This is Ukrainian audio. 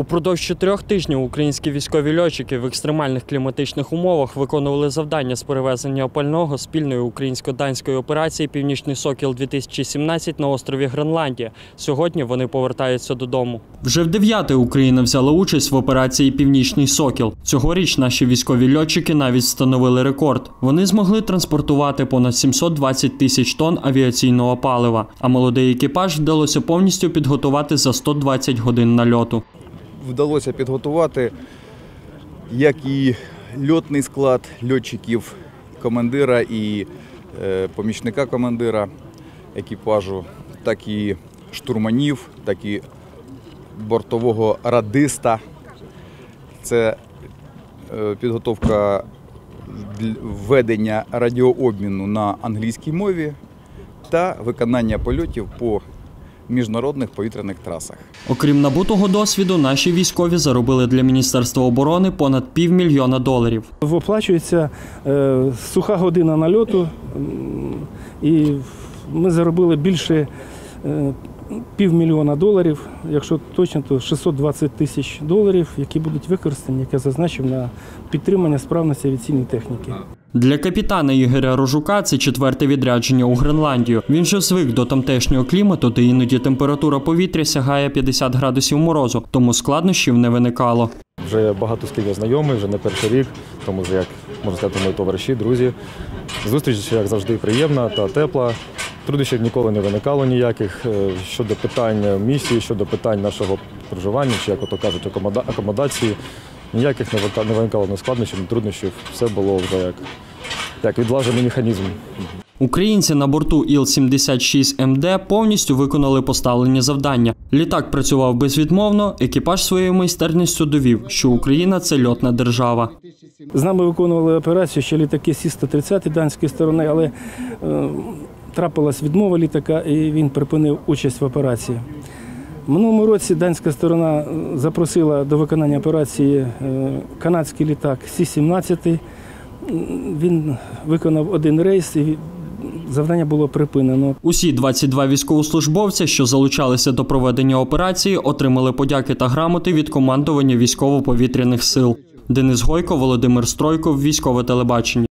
Упродовж чотирьох тижнів українські військові льотчики в екстремальних кліматичних умовах виконували завдання з перевезення опального спільної українсько-данської операції Північний Сокіл 2017 на острові Гренландія. Сьогодні вони повертаються додому. Вже в дев'яте Україна взяла участь в операції Північний Сокіл. Цьогоріч наші військові льотчики навіть встановили рекорд. Вони змогли транспортувати понад 720 тисяч тонн авіаційного палива. А молодий екіпаж вдалося повністю підготувати за 120 годин нальоту. Вдалося підготувати як і льотний склад льотчиків, командира і е, помічника командира екіпажу, так і штурманів, так і бортового радиста. Це е, підготовка ведення радіообміну на англійській мові та виконання польотів по міжнародних повітряних трасах. Окрім набутого досвіду, наші військові заробили для Міністерства оборони понад півмільйона доларів. Оплачується е, суха година нальоту, і ми заробили більше е, півмільйона доларів. Якщо точно, то 620 тисяч доларів, які будуть використані, як я зазначив, на підтримання справності авіаційної техніки. Для капітана Ігоря Рожука це четверте відрядження у Гренландію. Він же звик до тамтешнього клімату, де іноді температура повітря сягає 50 градусів морозу, тому складнощів не виникало. Вже багато з ким я знайомий, вже не перший рік, тому вже як можна сказати, мої товариші, друзі. Зустріч, як завжди, приємна та тепла. Труднощів ніколи не виникало ніяких е, щодо питань місії, щодо питань нашого проживання, чи як ото кажуть, акомода- акомодації. Ніяких не не виникало ні складнощів, труднощів. Все було вже як, як відлажений механізм. Українці на борту Іл-76МД повністю виконали поставлені завдання. Літак працював безвідмовно, екіпаж своєю майстерністю довів, що Україна це льотна держава. З нами виконували операцію ще літаки Сі-130 данської сторони, але е, трапилась відмова літака і він припинив участь в операції. В минулому році данська сторона е, запросила до виконання операції е, канадський літак Сі-17. Він виконав один рейс і завдання було припинено. Усі 22 військовослужбовця, що залучалися до проведення операції, отримали подяки та грамоти від командування військово-повітряних сил. Денис Гойко, Володимир Стройков, військове телебачення.